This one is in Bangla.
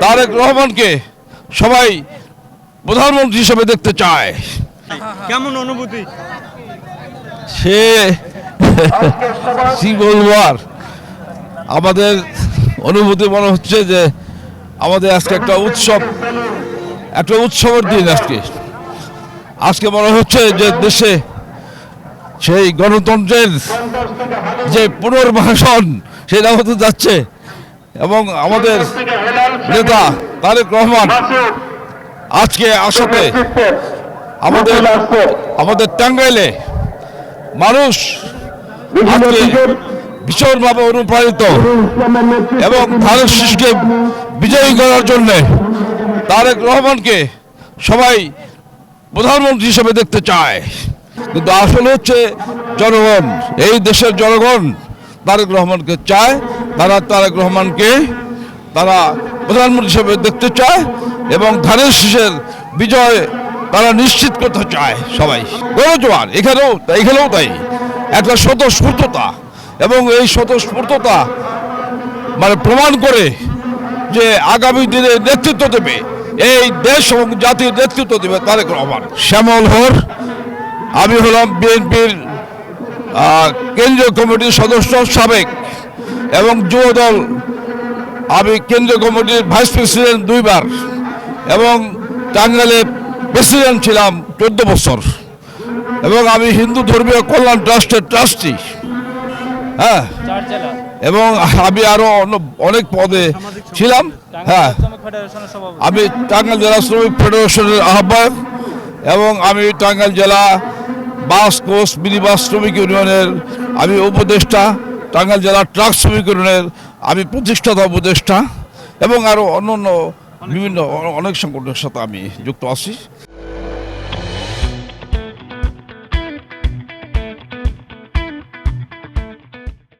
তারেক রহমানকে সবাই প্রধানমন্ত্রী হিসেবে দেখতে চায়। কেমন অনুভূতি? সে কি বলব আর? আমাদের অনুভূতি মনে হচ্ছে যে আমাদের আজকে একটা উৎসব একটা উৎসবের দিন আজকে। আজকে মনে হচ্ছে যে দেশে সেই গণতন্ত্রের যে পুনর্বাসন সেটা হতে যাচ্ছে। এবং আমাদের নেতা তারেক রহমান আজকে আসাতে আমাদের আমাদের টাঙ্গাইলে মানুষ ভীষণভাবে অনুপ্রাণিত এবং ভারত শিশুকে বিজয়ী করার জন্যে তারেক রহমানকে সবাই প্রধানমন্ত্রী হিসেবে দেখতে চায়। কিন্তু আসলে হচ্ছে জনগণ, এই দেশের জনগণ তারেক রহমানকে চায়। তারা তারেক রহমানকে তারা প্রধানমন্ত্রী হিসেবে দেখতে চায় এবং ধানের শীষের বিজয় তারা নিশ্চিত করতে চায় সবাই। গণজোয়ার এখানেও এখানেও তাই। একটা স্বতঃস্ফূর্ততা এবং এই স্বতঃস্ফূর্ততা মানে প্রমাণ করে যে আগামী দিনে নেতৃত্ব দেবে, এই দেশ এবং জাতির নেতৃত্ব দেবে তারেক রহমান। শ্যামল হর, আমি হলাম বিএনপির কেন্দ্রীয় কমিটির সদস্য সাবেক এবং যুব দল আমি কেন্দ্রীয় কমিটির ভাইস প্রেসিডেন্ট দুইবার এবং টাঙ্গাইলে প্রেসিডেন্ট ছিলাম চোদ্দ বছর। এবং আমি হিন্দু ধর্মীয় কল্যাণ ট্রাস্টের ট্রাস্টি। হ্যাঁ? এবং আমি আরও অন্য- অনেক পদে ছিলাম। হ্যাঁ। আমি টাঙ্গাইল জেলা শ্রমিক ফেডারেশনের আহ্বায়ক এবং আমি টাঙ্গাইল জেলা বাস কোচ মিনিবাস শ্রমিক ইউনিয়নের আমি উপদেষ্টা। টাঙ্গাইল জেলা ট্রাক শ্রমিক আমি প্রতিষ্ঠাতা উপদেষ্টা এবং আরও অন্য অন্য বিভিন্ন অনেক সংগঠনের সাথে আমি যুক্ত আছি।